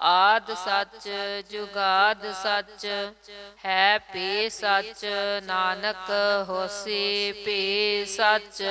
ਆਦ ਸੱਚ ਜੁਗਾਦ ਸੱਚ ਹੈ ਭੀ ਸੱਚ ਨਾਨਕ ਹੋਸੀ ਭੀ ਸੱਚ।